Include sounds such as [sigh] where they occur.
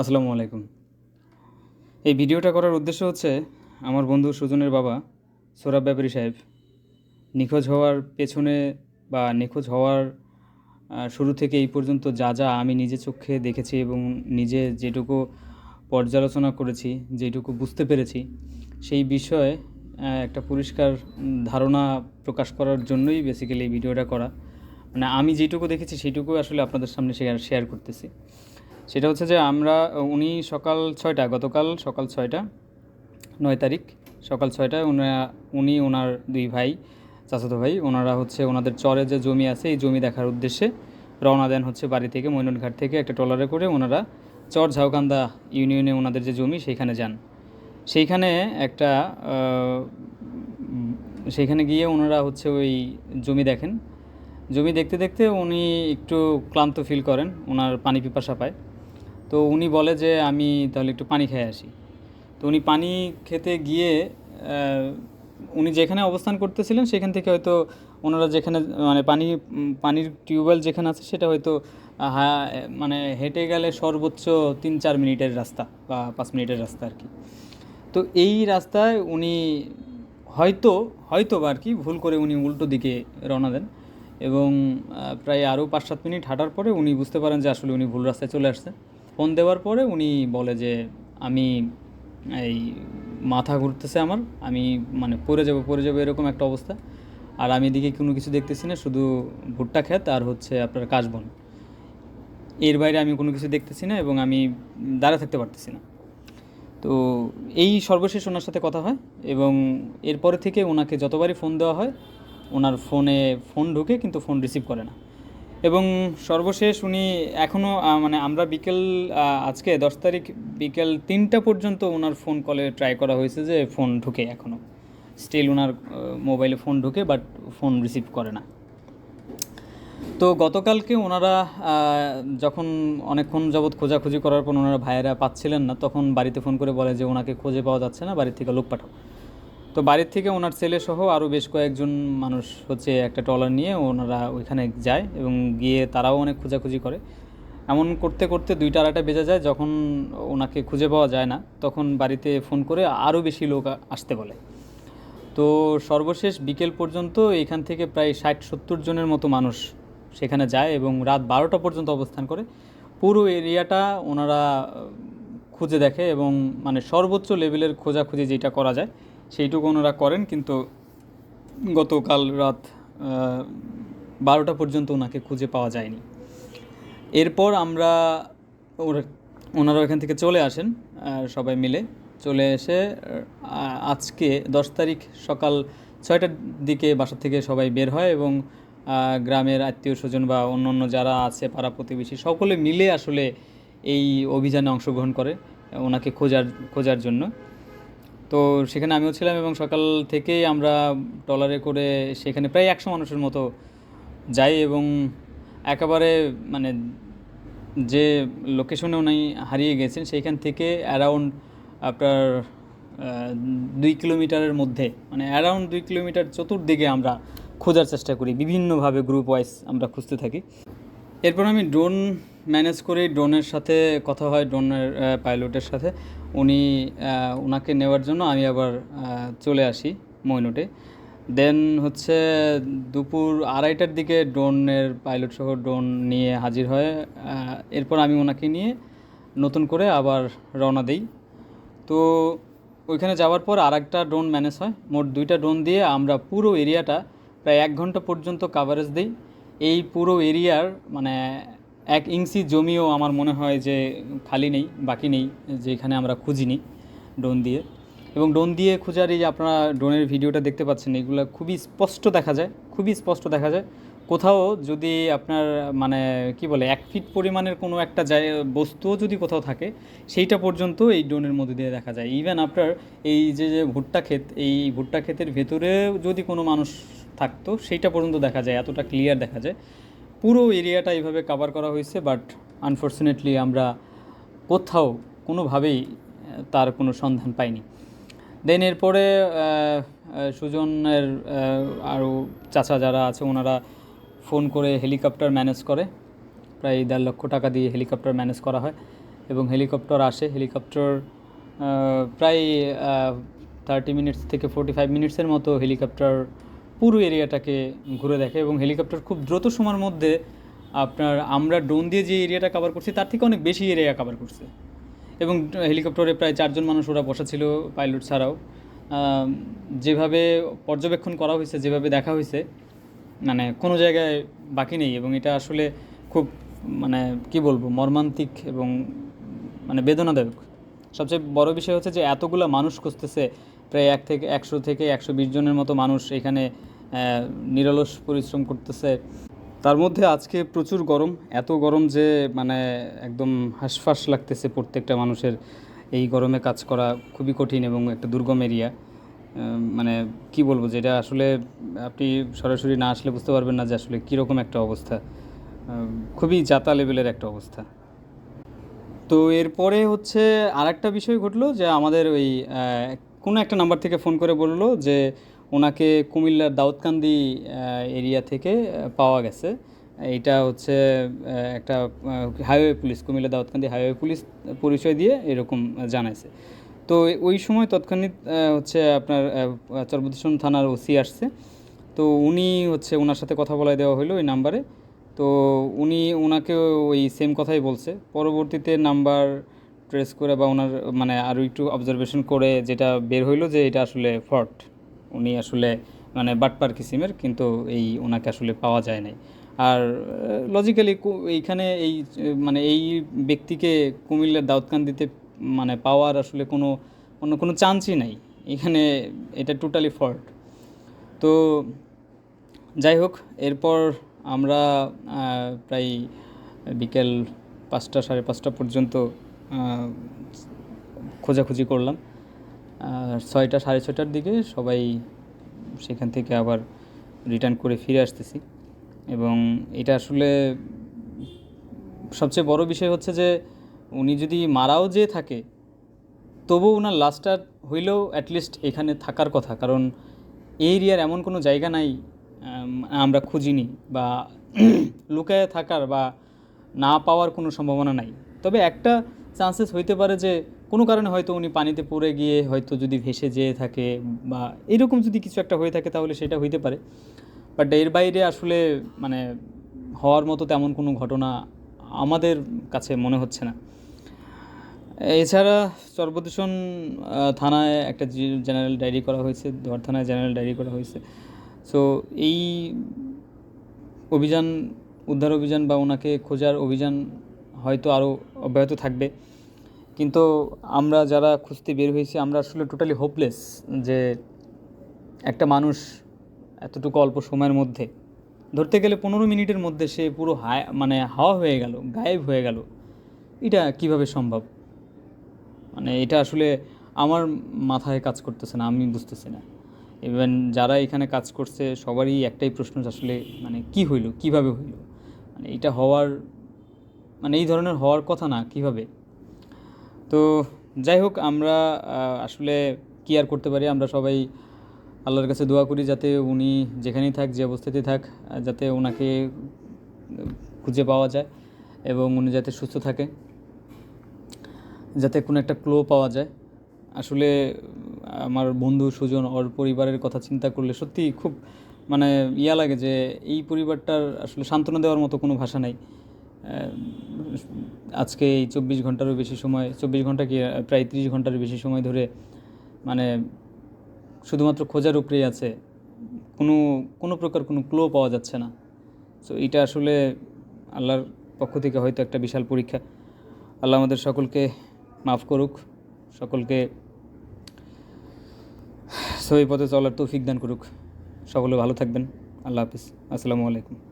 আসসালামু আলাইকুম। এই ভিডিওটা করার উদ্দেশ্য হচ্ছে আমার বন্ধু সুজনের বাবা সোরাব ব্যাপারী সাহেব, নিখোঁজ হওয়ার পেছনে বা নিখোঁজ হওয়ার শুরু থেকে এই পর্যন্ত যা যা আমি নিজে চোখে দেখেছি এবং নিজে যেটুকু পর্যালোচনা করেছি, যেটুকু বুঝতে পেরেছি, সেই বিষয়ে একটা পরিষ্কার ধারণা প্রকাশ করার জন্যই বেসিক্যালি এই ভিডিওটা করা। মানে আমি যেটুকু দেখেছি সেইটুকু আসলে আপনাদের সামনে শেয়ার শেয়ার করতেছি। সেটা হচ্ছে যে আমরা, উনি সকাল ছয়টা, গতকাল সকাল ছয়টা, নয় তারিখ, সকাল ছয়টায় উনি ওনার দুই ভাই, চাচাতো ভাই ওনারা হচ্ছে ওনাদের চরে যে জমি আছে, এই জমি দেখার উদ্দেশ্যে রওনা দেন হচ্ছে বাড়ি থেকে মৈনটঘাট থেকে একটা ট্রলারে করে ওনারা চর ঝাউকান্দা ইউনিয়নে ওনাদের যে জমি, সেইখানে যান। সেইখানে একটা সেইখানে গিয়ে ওনারা হচ্ছে ওই জমি দেখেন। জমি দেখতে দেখতে উনি একটু ক্লান্ত ফিল করেন ওনার পানি পিপাসা পায়। তো উনি বলে যে আমি তাহলে একটু পানি খেয়ে আসি। তো উনি পানি খেতে গিয়ে উনি যেখানে অবস্থান করতেছিলেন সেখান থেকে হয়তো ওনারা যেখানে মানে পানি, পানির টিউবওয়েল যেখানে আছে সেটা হয়তো মানে হেঁটে গেলে সর্বোচ্চ তিন চার মিনিটের রাস্তা বা পাঁচ মিনিটের রাস্তা আর কি। তো এই রাস্তায় উনি হয়তো হয়তো বা আর কি ভুল করে উনি উল্টো দিকে রওনা দেন এবং প্রায় আরও পাঁচ সাত মিনিট হাঁটার পরে উনি বুঝতে পারেন যে আসলে উনি ভুল রাস্তায় চলে আসছে। ফোন দেওয়ার পরে উনি বলে যে, আমি এই মাথা ঘুরতেছে আমার, আমি মানে পড়ে যাব পড়ে যাব এরকম একটা অবস্থা। আর আমি এদিকে কোনো কিছু দেখতেছি না, শুধু ভুট্টা ক্ষেত আর হচ্ছে আপনার কাশবন। এর বাইরে আমি কোনো কিছু দেখতেছি না এবং আমি দাঁড়া থাকতে পারতেছি না। তো এই সর্বশেষ ওনার সাথে কথা হয় এবং এরপরে থেকে ওনাকে যতবারই ফোন দেওয়া হয়, ওনার ফোনে ফোন ঢুকে কিন্তু ফোন রিসিভ করে না। এবং সর্বশেষ উনি এখনও মানে আমরা বিকেল আজকে দশ তারিখ বিকেল তিনটা পর্যন্ত ওনার ফোন কলে ট্রাই করা হয়েছে যে ফোন ঢুকে এখনও স্টিল ওনার মোবাইলে ফোন ঢুকে বাট ফোন রিসিভ করে না। তো গতকালকে ওনারা যখন অনেকক্ষণ যাবৎ খোঁজাখুঁজি করার পর ওনারা ভাইয়েরা পাচ্ছিলেন না, তখন বাড়িতে ফোন করে বলে যে ওনাকে খুঁজে পাওয়া যাচ্ছে না বাড়ির থেকে লোক পাঠাও। তো বাড়ির থেকে ওনার ছেলে সহ আরও বেশ কয়েকজন মানুষ হচ্ছে একটা ট্রলার নিয়ে ওনারা ওইখানে যায় এবং গিয়ে তারাও অনেক খোঁজাখুঁজি করে। এমন করতে করতে দুইটা আড়াইটা বেজে যায়, যখন ওনাকে খুঁজে পাওয়া যায় না, তখন বাড়িতে ফোন করে আরও বেশি লোক আসতে বলে। তো সর্বশেষ বিকেল পর্যন্ত এখান থেকে প্রায় ষাট সত্তর জনের মতো মানুষ সেখানে যায় এবং রাত বারোটা পর্যন্ত অবস্থান করে। পুরো এরিয়াটা ওনারা খুঁজে দেখে এবং মানে সর্বোচ্চ লেভেলের খোঁজাখুঁজি যেটা করা যায় সেইটুকু ওনারা করেন, কিন্তু গতকাল রাত বারোটা পর্যন্ত ওনাকে খুঁজে পাওয়া যায়নি। এরপর আমরা ওরা- ওনারা ওখান থেকে চলে আসেন সবাই মিলে চলে এসে আজকে দশ তারিখ সকাল ছয়টার দিকে বাসা থেকে সবাই বের হয় এবং গ্রামের আত্মীয় স্বজন বা অন্য অন্য যারা আছে, পাড়া প্রতিবেশী সকলে মিলে আসলে এই অভিযানে অংশগ্রহণ করে, ওনাকে খোঁজার খোঁজার জন্য। তো সেখানে আমিও ছিলাম এবং সকাল থেকেই আমরা ট্রলারে করে সেখানে প্রায় একশো মানুষের মতো যাই এবং একেবারে মানে যে লোকেশনে উনি হারিয়ে গেছেন, সেইখান থেকে অ্যারাউন্ড আপনার দুই কিলোমিটারের মধ্যে মানে অ্যারাউন্ড দুই কিলোমিটার চতুর্দিকে আমরা খোঁজার চেষ্টা করি, বিভিন্নভাবে গ্রুপ ওয়াইজ আমরা খুঁজতে থাকি। এরপর আমি ড্রোন ম্যানেজ করি ড্রোনের সাথে কথা হয় ড্রোনের পাইলটের সাথে। উনি ওনাকে নেওয়ার জন্য আমি আবার চলে আসি মইনুটে দেন হচ্ছে দুপুর আড়াইটার দিকে ড্রোনের পাইলট সহ ড্রোন নিয়ে হাজির হয় এরপর আমি ওনাকে নিয়ে নতুন করে আবার রওনা দিই। তো ওইখানে যাওয়ার পর আর একটা ড্রোন ম্যানেজ হয়। মোট দুইটা ড্রোন দিয়ে আমরা পুরো এরিয়াটা প্রায় এক ঘণ্টা পর্যন্ত কাভারেজ দিই। এই পুরো এরিয়ার মানে এক ইঞ্চি জমিও আমার মনে হয় যে খালি নেই, বাকি নেই, যেখানে আমরা খুঁজিনি ড্রোন দিয়ে। এবং ড্রোন দিয়ে খোঁজার এই আপনারা ড্রোনের ভিডিওটা দেখতে পাচ্ছেন, এগুলো খুবই স্পষ্ট দেখা যায়, খুবই স্পষ্ট দেখা যায়। কোথাও যদি আপনার মানে কি বলে, এক ফিট পরিমাণের কোনো একটা জায়গা বস্তুও যদি কোথাও থাকে, সেইটা পর্যন্ত এই ড্রোনের মধ্যে দিয়ে দেখা যায়। ইভেন আপনার এই যে যে ভুট্টা ক্ষেত, এই ভুট্টা ক্ষেতের ভেতরে যদি কোনো মানুষ থাকতো, সেইটা পর্যন্ত দেখা যায়, এতটা ক্লিয়ার দেখা যায়। পুরো এরিয়াটা এইভাবে কভার করা হয়েছে বাট আনফর্চুনেটলি আমরা কোথাও কোনোভাবেই তার কোনো সন্ধান পাইনি। দেন এরপরে সুজনের আরও চাচা যারা আছে, ওনারা ফোন করে হেলিকপ্টার ম্যানেজ করে। প্রায় দেড় লক্ষ টাকা দিয়ে হেলিকপ্টার ম্যানেজ করা হয় এবং হেলিকপ্টার আসে। হেলিকপ্টার প্রায় থার্টি মিনিটস থেকে ফোর্টি ফাইভ মিনিটসের মতো হেলিকপ্টার পুরো এরিয়াটাকে ঘুরে দেখে এবং হেলিকপ্টার খুব দ্রুত সময়ের মধ্যে আপনার আমরা ড্রোন দিয়ে যে এরিয়াটা কভার করছি, তার থেকে অনেক বেশি এরিয়া কভার করছে। এবং হেলিকপ্টারে প্রায় চারজন মানুষ ওরা বসা ছিল পাইলট ছাড়াও। যেভাবে পর্যবেক্ষণ করা হয়েছে, যেভাবে দেখা হয়েছে মানে কোনো জায়গায় বাকি নেই এবং এটা আসলে খুব মানে কি বলব, মর্মান্তিক এবং মানে বেদনাদায়ক। সবচেয়ে বড় বিষয় হচ্ছে যে এতগুলো মানুষ খুঁজতেছে প্রায় এক থেকে একশো থেকে একশো বিশ জনের মতো মানুষ এখানে নিরলস পরিশ্রম করতেছে। তার মধ্যে আজকে প্রচুর গরম, এত গরম যে মানে একদম হাঁসফাঁস লাগতেছে প্রত্যেকটা মানুষের। এই গরমে কাজ করা খুবই কঠিন এবং একটা দুর্গম এরিয়া। মানে কি বলব যেটা আসলে আপনি সরাসরি না আসলে বুঝতে পারবেন না যে আসলে কীরকম একটা অবস্থা। খুবই জাতা লেভেলের একটা অবস্থা। তো এরপরে হচ্ছে আরেকটা বিষয় ঘটলো যে আমাদের ওই কোনো একটা নাম্বার থেকে ফোন করে বলল যে ওনাকে কুমিল্লার দাউদকান্দি এরিয়া থেকে পাওয়া গেছে। এটা হচ্ছে একটা highway police Comilla Daudkandi highway police পরিচয় দিয়ে এরকম জানাইছে। তো ওই সময় তৎক্ষণিক হচ্ছে আপনার চরবদূষণ থানার ওসি আসছে। তো উনি হচ্ছে ওনার সাথে কথা বলাই দেওয়া হলো ওই নাম্বারে তো উনি ওনাকে ওই সেম কথাই বলছে। পরবর্তীতে নাম্বার ট্রেস করে বা ওনার মানে আরও একটু অবজারভেশন করে যেটা বের হইল যে এটা আসলে ফর্ট উনি আসলে মানে বাটপার কিসিমের কিন্তু এই ওনাকে আসলে পাওয়া যায় নাই। আর লজিক্যালি এইখানে এই মানে এই ব্যক্তিকে কুমিল্লার দাউদকান্দিতে মানে পাওয়ার আসলে কোনো, অন্য কোনো চান্সই নাই। এখানে এটা টোটালি ফল্ট তো যাই হোক, এরপর আমরা প্রায় বিকেল পাঁচটা, সাড়ে পাঁচটা পর্যন্ত খোঁজাখুঁজি করলাম। ছয়টা, সাড়ে ছয়টার দিকে সবাই সেখান থেকে আবার রিটার্ন করে ফিরে আসতেছি। এবং এটা আসলে সবচেয়ে বড় বিষয় হচ্ছে যে, উনি যদি মারাও যে থাকে তবু ওনার লাস্টটা হইলেও অ্যাটলিস্ট এখানে থাকার কথা। কারণ এই এরিয়ার এমন কোনো জায়গা নাই আমরা খুঁজিনি বা [clears throat] লুকায় থাকার বা না পাওয়ার কোনো সম্ভাবনা নাই। তবে একটা চান্সেস হইতে পারে যে কোনো কারণে হয়তো উনি পানিতে পড়ে গিয়ে হয়তো যদি ভেসে যেয়ে থাকে বা এরকম যদি কিছু একটা হয়ে থাকে তাহলে সেটা হইতে পারে। বাট এর বাইরে আসলে মানে হওয়ার মতো তেমন কোনো ঘটনা আমাদের কাছে মনে হচ্ছে না। এছাড়া আহ, থানায় একটা জেনারেল ডায়েরি করা হয়েছে দোয়ার থানায় জেনারেল ডায়েরি করা হয়েছে। সো এই অভিযান উদ্ধার অভিযান বা ওনাকে খোঁজার অভিযান হয়তো আরও অব্যাহত থাকবে। কিন্তু আমরা যারা খুঁজতে বের হয়েছি, আমরা আসলে টোটালি হোপলেস যে একটা মানুষ এতটুকু অল্প সময়ের মধ্যে, ধরতে গেলে পনেরো মিনিটের মধ্যে সে পুরো হায় মানে হাওয়া হয়ে গেল, গায়েব হয়ে গেল, এটা কীভাবে সম্ভব? মানে এটা আসলে আমার মাথায় কাজ করতেছে না, আমি বুঝতেছি না। ইভেন যারা এখানে কাজ করছে, সবারই একটাই প্রশ্ন আসলে মানে কি হইল, কীভাবে হইল? মানে এটা হওয়ার মানে এই ধরনের হওয়ার কথা না, কীভাবে? তো যাই হোক, আমরা আসলে কি আর করতে পারি? আমরা সবাই আল্লাহর কাছে দোয়া করি যাতে উনি যেখানেই থাক, যে অবস্থাতেই থাক যাতে ওনাকে খুঁজে পাওয়া যায় এবং উনি যাতে সুস্থ থাকে, যাতে কোনো একটা ক্লো পাওয়া যায়। আসলে, আমার বন্ধু সুজন, ওর পরিবারের কথা চিন্তা করলে সত্যি খুব মানে ইয়া লাগে যে, এই পরিবারটার আসলে সান্ত্বনা দেওয়ার মতো কোনো ভাষা নাই। আজকে এই চব্বিশ ঘন্টারও বেশি সময়, চব্বিশ ঘণ্টা কি, প্রায় তিরিশ ঘণ্টার বেশি সময় ধরে মানে শুধুমাত্র খোঁজার উপরেই আছে। কোনো কোনো প্রকার কোনো ক্লো পাওয়া যাচ্ছে না। সো এটা আসলে আল্লাহর পক্ষ থেকে হয়তো একটা বিশাল পরীক্ষা। আল্লাহ আমাদের সকলকে মাফ করুক, সকলকে সহি পথে চলার তৌফিক দান করুক। সকলে ভালো থাকবেন। আল্লাহ হাফিজ। আসসালামু আলাইকুম।